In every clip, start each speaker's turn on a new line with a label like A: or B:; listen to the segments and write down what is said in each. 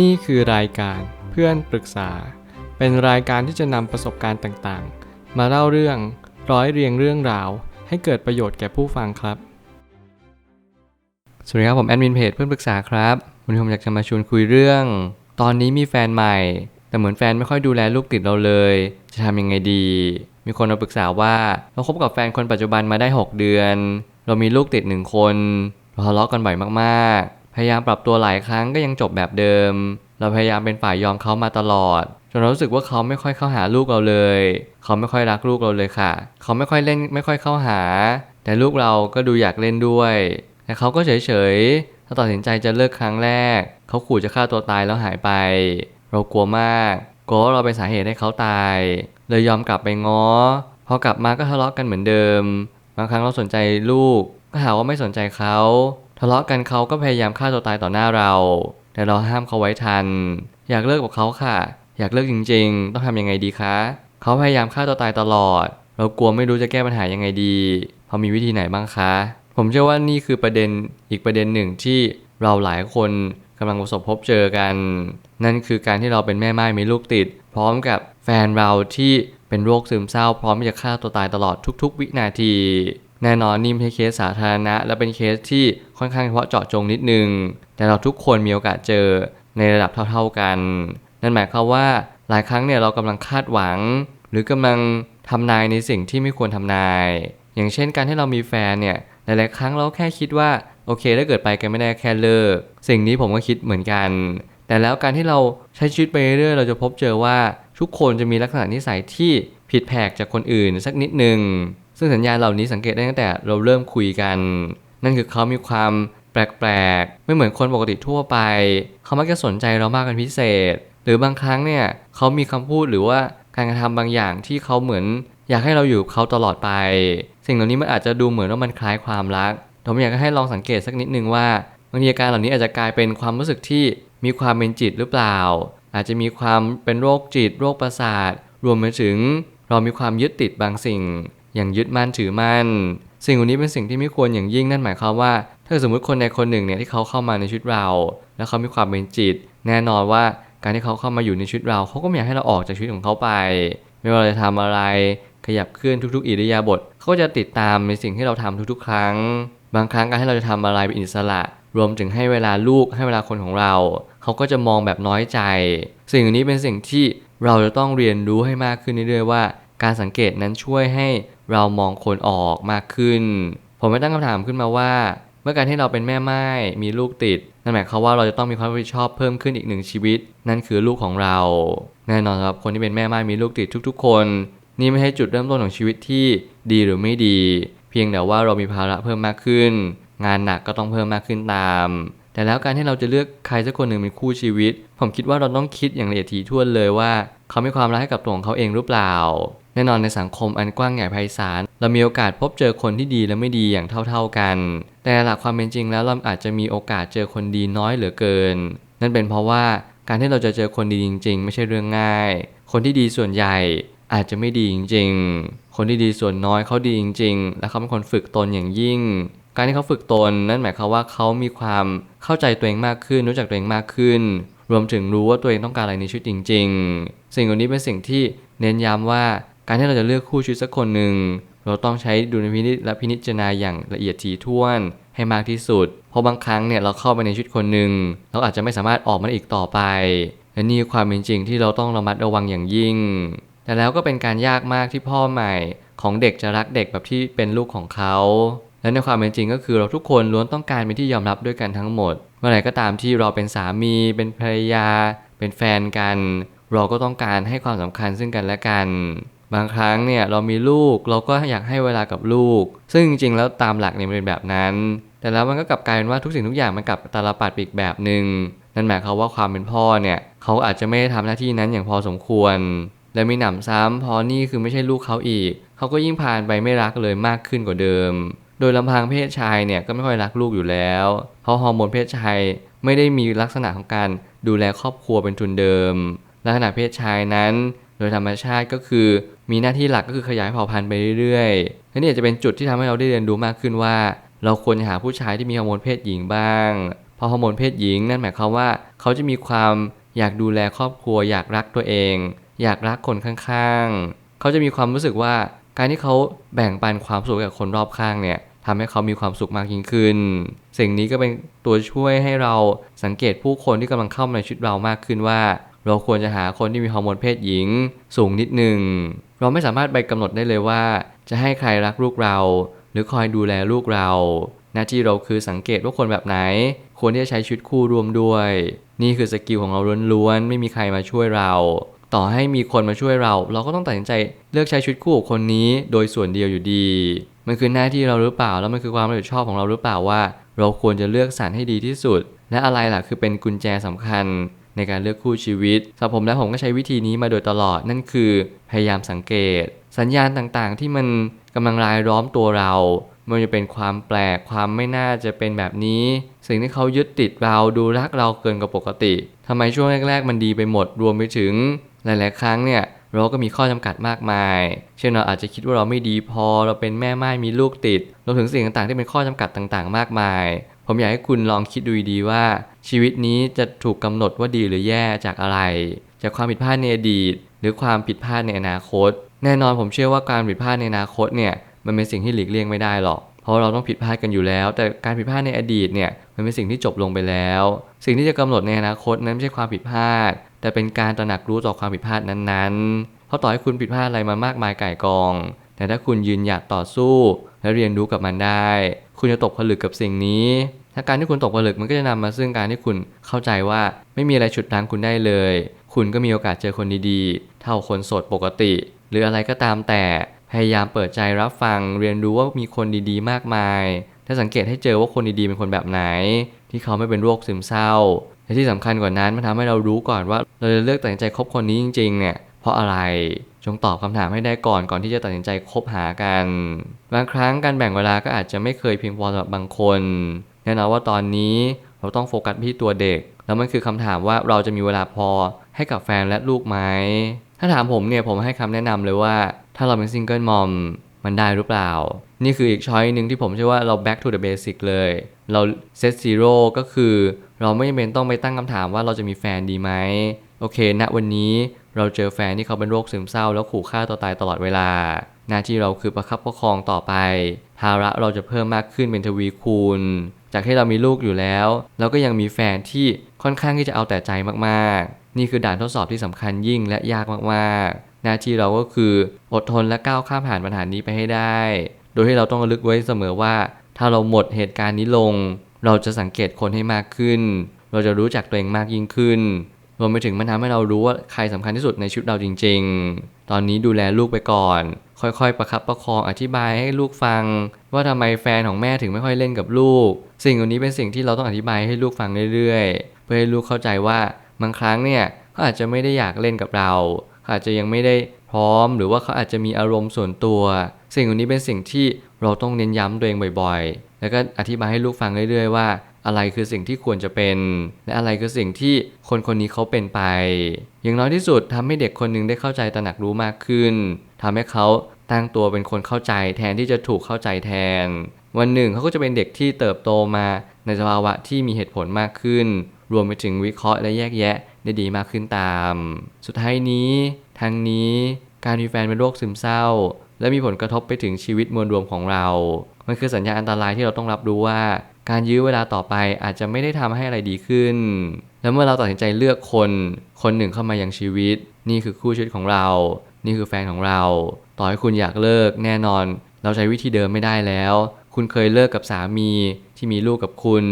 A: นี่คือรายการเพื่อนปรึกษา เป็นรายการที่จะนำประสบการณ์ต่างๆ มาเล่าเรื่องร้อยเรียงเรื่องราว ให้เกิดประโยชน์แก่ผู้ฟังครับ สวัสดีครับ ผมแอดมินเพจเพื่อนปรึกษาครับ วันนี้ผมอยากจะมาชวนคุยเรื่อง ตอนนี้มีแฟนใหม่ แต่เหมือนแฟนไม่ค่อยดูแลลูกติดเราเลย จะทำยังไงดี มีคนมาปรึกษาว่าเราคบกับแฟนคนปัจจุบันมาได้ 6 เดือน เรามีลูกติดหนึ่งคนเราทะเลาะกันบ่อยมากๆ พยายามปรับตัวหลายครั้งก็ยังจบแบบเดิม เราพยายามเป็นฝ่ายยอมเขามาตลอด จนเรารู้สึกว่าเขาไม่ค่อยเข้าหาลูกเราเลย เขาไม่ค่อยรักลูกเราเลยค่ะ เขาไม่ค่อยเล่นไม่ค่อยเข้าหา แต่ลูกเราก็ดูอยากเล่นด้วย แต่เขาก็เฉยๆถ้าตัดสินใจจะเลิกครั้งแรก เขาขู่จะฆ่าตัวตายแล้วหายไป เรากลัวมากกลัวเราเป็นสาเหตุให้เขาตาย เลยยอมกลับไปง้อ พอกลับมาก็ทะเลาะกันเหมือนเดิม บางครั้งเราสนใจลูกก็หาว่าไม่สนใจเขาะเลาะกันเขาก็พยายามฆ่าตัวตายต่อหน้าเรา แต่เราห้ามเขาไว้ทัน อยากเลิกกับเขาค่ะ อยากเลิกจริง ๆ ต้องทำยังไงดีคะเขาพยายามฆ่าตัวตายตลอด เรากลัวไม่รู้จะแก้ปัญหายังไงดีพอมีวิธีไหนบ้างคะ ผมเชื่อว่านี่คือประเด็นอีกประเด็นหนึ่งที่เราหลายคนกำลังประสบพบเจอกัน นั่นคือการที่เราเป็นแม่ไม้มีลูกติด พร้อมกับแฟนเราที่เป็นโรคซึมเศร้า พร้อมที่จะฆ่าตัวตายตลอดทุก ๆ วินาที แน่นอนนี่ไม่ใช่เคสสาธารณะ และเป็นเคสที่ค่อนข้างเฉพาะเจาะจงนิดนึง แต่เราทุกคนมีโอกาสเจอในระดับเท่า ๆกัน นั่นหมายความว่าหลายครั้งเนี่ยเรากำลังคาดหวัง หรือกำลังทำนายในสิ่งที่ไม่ควรทำนาย อย่างเช่นการที่เรามีแฟนเนี่ยหลายๆครั้งเราแค่คิดว่าโอเคถ้าเกิดไปกันไม่ได้แค่เลิก สิ่งนี้ผมก็คิดเหมือนกัน แต่แล้วการที่เราใช้ชีวิตไปเรื่อยเราจะพบเจอว่าทุกคนจะมีลักษณะนิสัยที่ผิดแผกจากคนอื่นสักนิดหนึ่ง ซึ่งสัญญาณเหล่านี้สังเกตได้ตั้งแต่เราเริ่มคุยกัน นั่นคือเขามีความแปลกๆ ไม่เหมือนคนปกติทั่วไป เขามักจะสนใจเรามากเป็นพิเศษ หรือบางครั้งเนี่ยเขามีคำพูดหรือว่าการกระทำบางอย่างที่เขาเหมือนอยากให้เราอยู่กับเขาตลอดไป สิ่งเหล่านี้มันอาจจะดูเหมือนว่ามันคล้ายความรัก ผมอยากให้ลองสังเกตสักนิดนึงว่าบางทีอาการเหล่านี้อาจจะกลายเป็นความรู้สึกที่มีความเป็นจิตหรือเปล่า อาจจะมีความเป็นโรคจิต โรคประสาท รวมไปถึงเรามีความยึดติดบางสิ่ง อย่างยึดมั่นถือมั่น สิ่งเหล่านี้เป็นสิ่งที่ไม่ควรอย่างยิ่งนั่นหมายความว่า ถ้าสมมุติคนใดคนหนึ่งเนี่ยที่เขาเข้ามาในชีวิตเรา แล้วเขามีความเป็นจิต แน่นอนว่าการที่เขาเข้ามาอยู่ในชีวิตเราเขาก็ไม่อยากให้เราออกจากชีวิตของเขาไป ไม่ว่าเราจะทำอะไร ขยับเคลื่อนทุก ๆ อิริยาบถเขาก็จะติดตามในสิ่งที่เราทำทุกๆ ครั้ง บางครั้งการให้เราจะทำอะไรเป็นอิสระ รวมถึงให้เวลาลูกให้เวลาคนของเรา เขาก็จะมองแบบน้อยใจ สิ่งนี้เป็นสิ่งที่เราจะต้องเรียนรู้ให้มากขึ้นเรื่อยๆว่า การสังเกตนั้นช่วยให้ เรามองคนออกมากขึ้น ผมไม่ตั้งคำถามขึ้นมาว่า เมื่อการที่เราเป็นแม่ไม้มีลูกติด นั่นหมายความว่าเราจะต้องมีความรับผิดชอบเพิ่มขึ้นอีกหนึ่งชีวิต นั่นคือลูกของเรา แน่นอนครับคนที่เป็นแม่ไม้มีลูกติดทุก ๆ คน นี่ไม่ใช่จุดเริ่มต้นของชีวิตที่ดีหรือไม่ดี เพียงแต่ว่าเรามีภาระเพิ่มมากขึ้น งานหนักก็ต้องเพิ่มมากขึ้นตามแต่แล้วการที่เราจะเลือกใครสักคนหนึ่งเป็นคู่ชีวิต ผมคิดว่าเราต้องคิดอย่างละเอียดถี่ถ้วนเลยว่า เขามีความรักให้กับตัวของเขาเองหรือเปล่า แน่นอนในสังคมอันกว้างใหญ่ไพศาลเรามีโอกาสพบเจอคนที่ดีและไม่ดีอย่างเท่าๆกัน แต่หลักความเป็นจริงแล้วเราอาจจะมีโอกาสเจอคนดีน้อยเหลือเกิน นั่นเป็นเพราะว่าการที่เราจะเจอคนดีจริง ๆ ไม่ใช่เรื่องง่าย คนที่ดีส่วนใหญ่อาจจะไม่ดีจริง ๆ คนที่ดีส่วนน้อยเขาดีจริง ๆ และเขาเป็นคนฝึกตนอย่างยิ่ง การที่เขาฝึกตนนั่นหมายความว่าเขามีความเข้าใจตัวเองมากขึ้น รู้จักตัวเองมากขึ้น รวมถึงรู้ว่าตัวเองต้องการอะไรในชีวิตจริง ๆ สิ่งเหล่านี้เป็นสิ่งที่เน้นย้ำว่า การที่เราจะเลือกคู่ชีวิตสักคนหนึ่งเราต้องใช้ดุลพินิจและพินิจารณาอย่างละเอียดถี่ถ้วนให้มากที่สุด เพราะบางครั้งเนี่ยเราเข้าไปในชีวิตคนหนึ่งเราอาจจะไม่สามารถออกมาอีกต่อไป และนี่ความเป็นจริงที่เราต้องระมัดระวังอย่างยิ่ง แต่แล้วก็เป็นการยากมากที่พ่อใหม่ของเด็กจะรักเด็กแบบที่เป็นลูกของเขา และในความเป็นจริงก็คือเราทุกคนล้วนต้องการเป็นที่ยอมรับด้วยกันทั้งหมด เมื่อไหร่ก็ตามที่เราเป็นสามี เป็นภรรยา เป็นแฟนกัน เราก็ต้องการให้ความสำคัญซึ่งกันและกัน บางครั้งเนี่ยเรามีลูกเราก็อยากให้เวลากับลูก ซึ่งจริงๆแล้วตามหลักเนี่ยมันเป็นแบบนั้น แต่แล้วมันก็กลับกลายเป็นว่าทุกสิ่งทุกอย่างมันกลับตาลปัดอีกแบบหนึ่งนั่นหมายความว่าความเป็นพ่อเนี่ยเขาอาจจะไม่ได้ทำหน้าที่นั้นอย่างพอสมควร และมีหนำซ้ำพอนี่คือไม่ใช่ลูกเขาอีกเขาก็ยิ่งพานไปไม่รักเลยมากขึ้นกว่าเดิม โดยลำพังเพศชายเนี่ยก็ไม่ค่อยรักลูกอยู่แล้วเพราะฮอร์โมนเพศชายไม่ได้มีลักษณะของการดูแลครอบครัวเป็นทุนเดิมลักษณะเพศชายนั้น โดยธรรมชาติก็คือมีหน้าที่หลักก็คือขยายเผ่าพันธุ์ไปเรื่อยๆและนี่จะเป็นจุดที่ทำให้เราได้เรียนรู้มากขึ้นว่า เราควรจะหาผู้ชายที่มีฮอร์โมนเพศหญิงบ้าง พอฮอร์โมนเพศหญิงนั่นหมายความว่า เขาจะมีความอยากดูแลครอบครัว อยากรักตัวเอง อยากรักคนข้างๆ เขาจะมีความรู้สึกว่าการที่เขาแบ่งปันความสุขกับคนรอบข้างเนี่ยทำให้เขามีความสุขมากยิ่งขึ้น สิ่งนี้ก็เป็นตัวช่วยให้เราสังเกตผู้คนที่กำลังเข้ามาในชีวิตเรามากขึ้นว่า เราควรจะหาคนที่มีฮอร์โมนเพศหญิงสูงนิดหนึ่ง เราไม่สามารถไปกำหนดได้เลยว่า จะให้ใครรักลูกเรา หรือคอยดูแลลูกเรา หน้าที่เราคือสังเกตว่าคนแบบไหน ควรที่จะใช้ชีวิตคู่ร่วมด้วย นี่คือสกิลของเราล้วนๆ ไม่มีใครมาช่วยเรา ต่อให้มีคนมาช่วยเรา เราก็ต้องตัดสินใจเลือกใช้ชีวิตคู่กับคนนี้ โดยส่วนเดียวอยู่ดี มันคือหน้าที่เราหรือเปล่า แล้วมันคือความรับผิดชอบของเราหรือเปล่าว่า เราควรจะเลือกสรรให้ดีที่สุด และอะไรล่ะคือเป็นกุญแจสำคัญ ในการเลือกคู่ชีวิตสำหรับผมและผมก็ใช้วิธีนี้มาโดยตลอดนั่นคือพยายามสังเกต สัญญาณต่างๆ ที่มันกำลังรายล้อมตัวเรามันจะเป็นความแปลกความไม่น่าจะเป็นแบบนี้ สิ่งที่เขายึดติดเราดูรักเราเกินกว่าปกติทำไมช่วงแรก ๆ มันดีไปหมดรวมไปถึง หลาย ๆ ครั้งเนี่ยเราก็มีข้อจำกัดมากมาย เช่นเราอาจจะคิดว่าเราไม่ดีพอเราเป็นแม่ไม้มีลูกติดรวมถึงสิ่งต่างๆ ที่เป็นข้อจำกัดต่างๆ มากมาย ผมอยากให้คุณลองคิดดูดีว่า ชีวิตนี้จะถูกกำหนดว่าดีหรือแย่จากอะไร จากความผิดพลาดในอดีต หรือความผิดพลาดในอนาคต แน่นอนผมเชื่อว่าการผิดพลาดในอนาคตเนี่ยมันเป็นสิ่งที่หลีกเลี่ยงไม่ได้หรอก เพราะเราต้องผิดพลาดกันอยู่แล้ว แต่การผิดพลาดในอดีตเนี่ยมันเป็นสิ่งที่จบลงไปแล้ว สิ่งที่จะกำหนดในอนาคตนั้นไม่ใช่ความผิดพลาด แต่เป็นการตระหนักรู้ต่อความผิดพลาดนั้นๆ เพราะต่อให้คุณผิดพลาดอะไรมามากมายก่ายกอง แต่ถ้าคุณยืนหยัดต่อสู้ และเรียนรู้กับมันได้ คุณจะตกผลึกกับสิ่งนี้ ถ้าการที่คุณตกผลึกมันก็จะนำมาซึ่งการที่คุณเข้าใจว่าไม่มีอะไรฉุดรั้งคุณได้เลย คุณก็มีโอกาสเจอคนดีๆ เท่าคนโสดปกติ หรืออะไรก็ตามแต่พยายามเปิดใจรับฟัง เรียนรู้ว่ามีคนดีๆ มากมาย ถ้าสังเกตให้เจอว่าคนดีๆเป็นคนแบบไหน ที่เขาไม่เป็นโรคซึมเศร้าและที่สำคัญกว่านั้นมันทำให้เรารู้ก่อนว่าเราจะเลือกตัดสินใจคบคนนี้จริงๆเนี่ยเพราะอะไรจงตอบคำถามให้ได้ก่อนก่อนที่จะตัดสินใจคบหากัน บางครั้งการแบ่งเวลาก็อาจจะไม่เคยเพียงพอสำหรับบางคน แน่นอนว่าตอนนี้เราต้องโฟกัสที่ตัวเด็ก แล้วมันคือคำถามว่าเราจะมีเวลาพอให้กับแฟนและลูกไหม ถ้าถามผมเนี่ยผมให้คำแนะนำเลยว่า ถ้าเราเป็นซิงเกิลมอมมันได้หรือเปล่า นี่คืออีกช้อยหนึ่งที่ผมเชื่อว่าเรา back to the basic เลย เรา set zero ก็คือ เราไม่จำเป็นต้องไปตั้งคำถามว่าเราจะมีแฟนดีไหม โอเคณวันนี้เราเจอแฟนที่เขาเป็นโรคซึมเศร้า แล้วขู่ฆ่าตัวตายตลอดเวลา หน้าที่เราคือประคับประคองต่อไป ภาระเราจะเพิ่มมากขึ้นเป็นทวีคูณ จากที่เรามีลูกอยู่แล้ว เราก็ยังมีแฟนที่ค่อนข้างที่จะเอาแต่ใจมากๆ นี่คือด่านทดสอบที่สำคัญยิ่งและยากมากๆ หน้าที่เราก็คืออดทนและก้าวข้ามผ่านปัญหานี้ไปให้ได้ โดยที่เราต้องระลึกไว้เสมอว่า ถ้าเราหมดเหตุการณ์นี้ลง เราจะสังเกตคนให้มากขึ้น เราจะรู้จักตัวเองมากยิ่งขึ้นรวมไปถึงมันทำให้เรารู้ว่าใครสำคัญที่สุดในชีวิตเราจริง ๆ ตอนนี้ดูแลลูกไปก่อน ค่อยๆ ประคับประคองอธิบายให้ลูกฟัง ว่าทำไมแฟนของแม่ถึงไม่ค่อยเล่นกับลูก สิ่งเหล่านี้เป็นสิ่งที่เราต้องอธิบายให้ลูกฟังเรื่อยๆ เพื่อให้ลูกเข้าใจว่าบางครั้งเนี่ยเขาอาจจะไม่ได้อยากเล่นกับเราเขาอาจจะยังไม่ได้พร้อม หรือว่าเขาอาจจะมีอารมณ์ส่วนตัว สิ่งเหล่านี้เป็นสิ่งที่เราต้องเน้นย้ำตัวเองบ่อยๆ แล้วก็อธิบายให้ลูกฟังเรื่อยๆว่าอะไรคือสิ่งที่ควรจะเป็น และอะไรคือสิ่งที่คนคนนี้เขาเป็นไป อย่างน้อยที่สุดทำให้เด็กคนหนึ่งได้เข้าใจตระหนักรู้มากขึ้นทำให้เขา ตั้งตัวเป็นคนเข้าใจแทนที่จะถูกเข้าใจแทน วันหนึ่งเขาก็จะเป็นเด็กที่เติบโตมาในสภาวะที่มีเหตุผลมากขึ้น รวมไปถึงวิเคราะห์และแยกแยะได้ดีมากขึ้นตาม สุดท้ายนี้ทั้งนี้การมีแฟนเป็นโรคซึมเศร้า และมีผลกระทบไปถึงชีวิตมวลรวมของเรา มันคือสัญญาณอันตรายที่เราต้องรับรู้ว่า การยื้อเวลาต่อไปอาจจะไม่ได้ทำให้อะไรดีขึ้น และเมื่อเราตัดสินใจเลือกคน คนหนึ่งเข้ามายังชีวิต นี่คือคู่ชีวิตของเรา นี่คือแฟนของเรา ต่อให้คุณอยากเลิกแน่นอน เราใช้วิธีเดิมไม่ได้แล้ว คุณเคยเลิกกับสามีที่มีลูกกับคุณ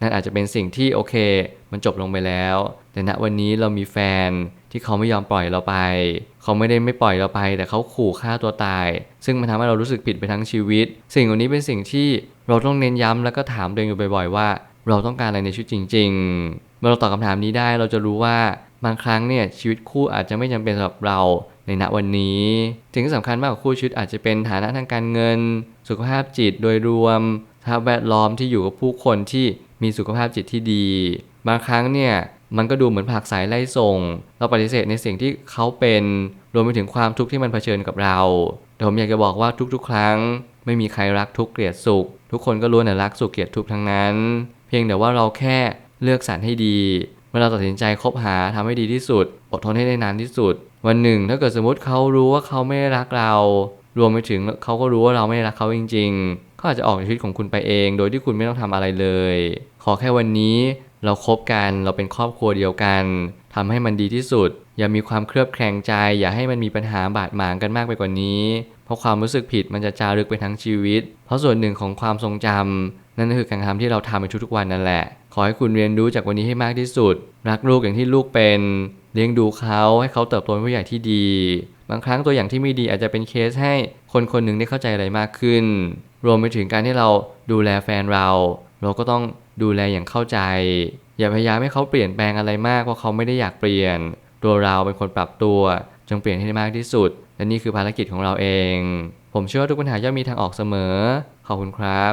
A: นั่นอาจจะเป็นสิ่งที่โอเค มันจบลงไปแล้ว แต่ณวันนี้เรามีแฟนที่เขาไม่ยอมปล่อยเราไป เขาไม่ได้ไม่ปล่อยเราไป แต่เขาขู่ฆ่าตัวตาย ซึ่งมันทำให้เรารู้สึกผิดไปทั้งชีวิต สิ่งเหล่านี้เป็นสิ่งที่เราต้องเน้นย้ำแล้วก็ถามตัวเองอยู่บ่อย ๆ ว่า เราต้องการอะไรในชีวิตจริง ๆ เมื่อเราตอบคำถามนี้ได้เราจะรู้ว่า บางครั้งเนี่ยชีวิตคู่อาจจะไม่จำเป็นสำหรับเราในณวันนี้ สิ่งที่สำคัญมากกว่าคู่ชีวิตอาจจะเป็นฐานะทางการเงิน สุขภาพจิตโดยรวมสภาพแวดล้อมที่อยู่กับผู้คนที่มีสุขภาพจิตที่ดี บางครั้งเนี่ยมันก็ดูเหมือนผักสายไล่ส่ง เราปฏิเสธในสิ่งที่เขาเป็นรวมไปถึงความทุกข์ที่มันเผชิญกับเรา แต่ผมอยากจะบอกว่าทุกๆ ครั้ง ไม่มีใครรักทุกเกลียดสุข ทุกคนก็ล้วนแต่รักสุขเกลียดทุกทั้งนั้น เพียงแต่ว่าเราแค่เลือกสรรให้ดี เมื่อเราตัดสินใจคบหาทำให้ดีที่สุด อดทนให้ได้นานที่สุด วันหนึ่ง ถ้าเกิดสมมติเขารู้ว่าเขาไม่ได้รักเรา รวมไปถึงเขาก็รู้ว่าเราไม่รักเขาจริง ๆ เขาอาจจะออกจากชีวิตของคุณไปเอง โดยที่คุณไม่ต้องทำอะไรเลย ขอแค่วันนี้เราคบกันเราเป็นครอบครัวเดียวกันทำให้มันดีที่สุด อย่ามีความเครือบแคลงใจ อย่าให้มันมีปัญหาบาดหมางกันมากไปกว่านี้ เพราะความรู้สึกผิดมันจะจารึกไปทั้งชีวิต เพราะส่วนหนึ่งของความทรงจำนั่นก็คือการทำที่เราทำในทุกๆวันนั่นแหละ ขอให้คุณเรียนรู้จากวันนี้ให้มากที่สุด รักลูกอย่างที่ลูกเป็น เลี้ยงดูเขาให้เขาเติบโตเป็นผู้ใหญ่ที่ดี บางครั้งตัวอย่างที่ไม่ดีอาจจะเป็นเคสให้คนคนหนึ่งได้เข้าใจอะไรมากขึ้น รวมไปถึงการที่เราดูแลแฟนเรา เราก็ต้องดูแลอย่างเข้าใจ อย่าพยายามให้เขาเปลี่ยนแปลงอะไรมากเพราะเขาไม่ได้อยากเปลี่ยน ตัวเราเป็นคนปรับตัวจงเปลี่ยนให้ได้มากที่สุด และนี่คือภารกิจของเราเอง ผมเชื่อว่าทุกปัญหาย่อมมีทางออกเสมอ ขอบคุณครับ